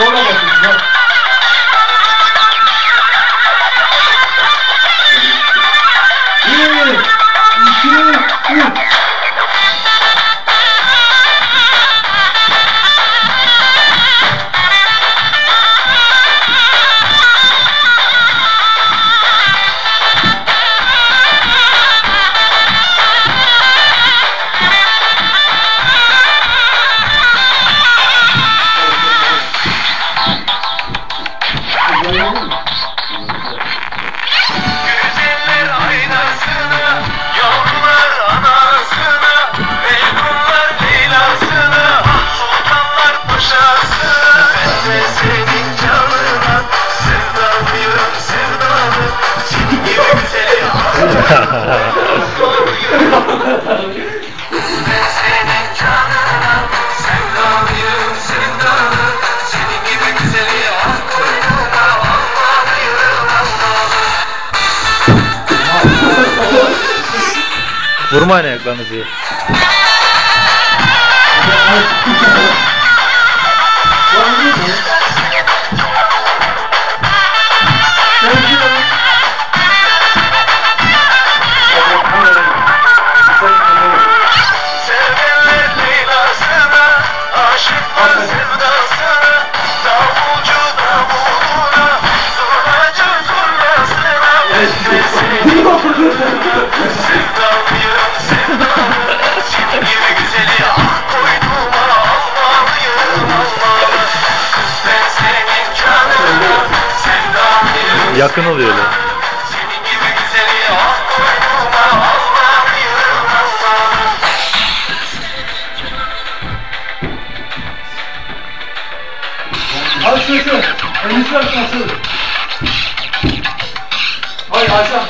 多了个主播 Vurmayın ayaklarınızı. sevdalıyım sevdalı, senin gibi güzeli ah koynuma almalıyım almalı. Kız ben senin canına sevdalıyım Yakın oluyor öyle. senin gibi güzeli ah koynuma almalıyım almalı. Al sesi. Elinizi açmasın. Hayır Hasan.